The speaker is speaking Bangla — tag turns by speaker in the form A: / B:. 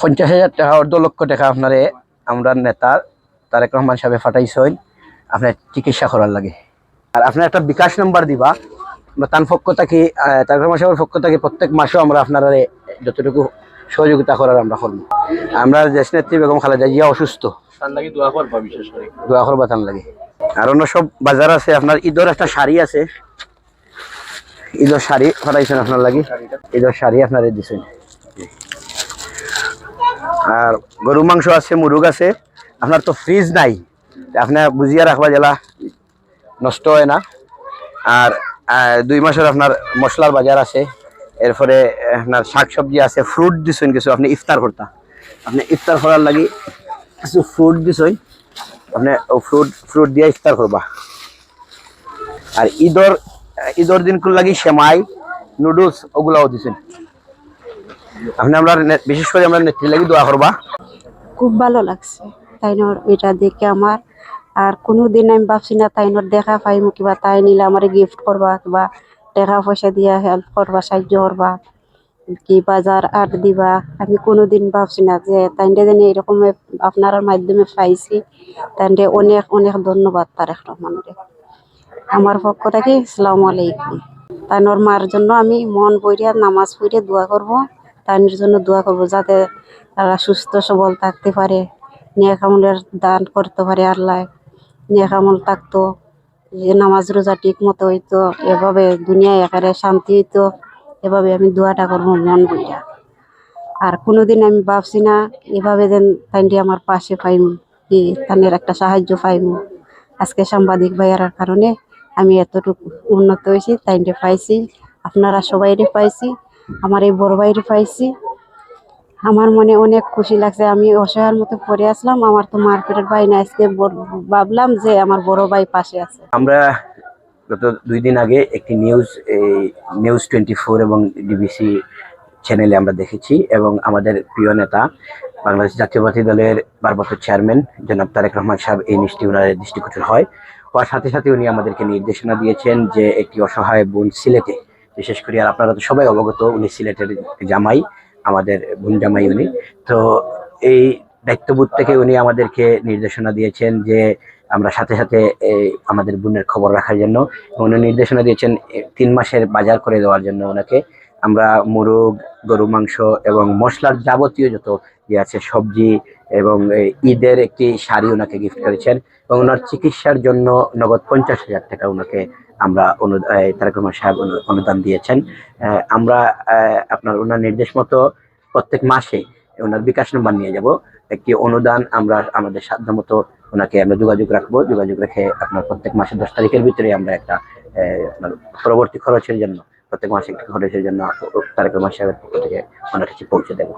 A: পঞ্চাশ হাজার টাকা অর্ধ লক্ষ টাকা আপনারে আমরা নেতা তারেক রহমান সাহেব ফাটাইছেন আপনার চিকিৎসা করার লাগে। আর আপনার একটা বিকাশ নাম্বার দিবা আমরা তার পক্ষ থেকে তারেক রহমান সাহেবের পক্ষ থেকে প্রত্যেক মাসেও আমরা আপনারা যতটুকু সহযোগিতা করার আমরা করব। আমরা দেশ নেত্রী বেগম খালেদা জিয়া অসুস্থ।
B: দোয়া করবা বিশেষ করে।
A: দোয়া করবা তার লাগে। আর অন্য সব বাজার আছে আপনার ঈদের একটা শাড়ি আছে। ঈদের শাড়ি ফাটাইছেন আপনার লাগে। ঈদের শাড়ি আপনারে দিছেন। আর গরু মাংস আছে, মুরুগ আছে। আপনার তো ফ্রিজ নাই। আপনার বুঝিয়া রাখবা জেলা নষ্ট হয় না। আর দুই মাসের আপনার মশলার বাজার আছে। এরপরে আপনার শাক সবজি আছে ফ্রুট দিছেন কিছু, আপনি ইফতার করতা। আপনি ইফতার করার লাগি কিছু ফ্রুট দিছেন। আপনি ফ্রুট ফ্রুট দিয়ে ইফতার করবা। আর ঈদর ঈদর দিন লাগি সেমাই, নুডলস, ওগুলাও দিছেন। আপনি আমরা বিশেষ করে আমরা নেত্রী লাগি দোয়া করবা।
C: খুব ভালো লাগছে। তাইনোর এটা দেখে আমার। আর কোনো দিন আমি ভাবছি না তাইনোর দেখা পাইমু কিবা, তাই নিলে আমার গিফট করবা কিবা, টাকা পয়সা দিয়া হেল্প করবা, সাহায্য করবা, কি বাজার আট দিবা। আমি কোনোদিন ভাবছি না যে তাইনটা যেন এরকম আপনার মাধ্যমে পাইছি। তাইনটা অনেক অনেক ধন্যবাদ তারেক রহমানরে। আমার পক্ষ থেকে আসসালামু আলাইকুম। তাইনোর মার জন্য আমি মন বইরিয়া নামাজ পড়িয়া দোয়া করব। তাইনের জন্য দোয়া করব যাতে তারা সুস্থ, সবল থাকতে পারে, নেক আমলের দান করতে পারে আল্লাহ, নেক আমল থাকতো, যে নামাজ রোজা ঠিক মতো হইতো, এভাবে দুনিয়ায় একারে শান্তি হইতো, এভাবে আমি দোয়াটা করব মন বইরা আর কোনোদিন আমি ভাবছি না, এভাবে যেন তাইনটি আমার পাশে পাইম কি তানের একটা সাহায্য পাইম। আজকে সাংবাদিক ভাইয়ার কারণে আমি এতটুকু উন্নত হয়েছি তাইনটি পাইছি, আপনারা সবাইরে পাইছি। আমার এই বড় ভাইরে পাইছি। আমার মনে অনেক খুশি লাগছে। আমি অসহায়ের মতো পড়ে আসলাম। আমার তো মার্কেটের ভাই না আজকে ভাবলাম যে আমার বড় ভাই পাশে আছে।
A: আমরা গত দুই দিন আগে একটি নিউজ, এই নিউজ টোয়েন্টি ফোর এবং ডিবিসি চ্যানেলে আমরা দেখেছি এবং আমাদের প্রিয় নেতা বাংলাদেশ জাতীয়বাদী দলের ভারপ্রাপ্ত চেয়ারম্যান জনাব তারেক রহমান সাহেব এই নিষ্ঠি ওনার দৃষ্টিগোচর হয়। হওয়ার সাথে সাথে উনি আমাদেরকে নির্দেশনা দিয়েছেন যে একটি অসহায় বোন সিলেটে বিশেষ করে, আর আপনারা তো সবাই অবগত, উনি সিলেটের জামাই, আমাদের বোন জামাই উনি। তো এই দায়িত্ববোধ থেকে উনি আমাদেরকে নির্দেশনা দিয়েছেন যে, আমরা সাথে সাথে আমাদের বোনের খবর রাখার জন্য উনি নির্দেশনা দিয়েছেন তিন মাসের বাজার করে দেওয়ার জন্য ওনাকে। আমরা মুরগ, গরু, মাংস এবং মশলার যাবতীয় যত যে আছে, সবজি এবং ঈদের একটি শাড়ি ওনাকে গিফট করেছেন, এবং ওনার চিকিৎসার জন্য নগদ পঞ্চাশ হাজার টাকা ওনাকে আমরা তারেক রহমান সাহেব অনুদান দিয়েছেন। আমরা আপনার ওনার নির্দেশ মতো প্রত্যেক মাসে ওনার বিকাশ নম্বর নিয়ে যাব। একটি অনুদান আমরা আমাদের সাধ্য মতো ওনাকে আমরা যোগাযোগ রাখব। যোগাযোগ রেখে আপনার প্রত্যেক মাসে দশ তারিখের ভিতরে আমরা একটা আপনার পরবর্তী খরচের জন্য, প্রত্যেক মাসে একটি খরচের জন্য তারেক রহমান সাহেবের পক্ষ থেকে ওনার কাছে পৌঁছে দেবো।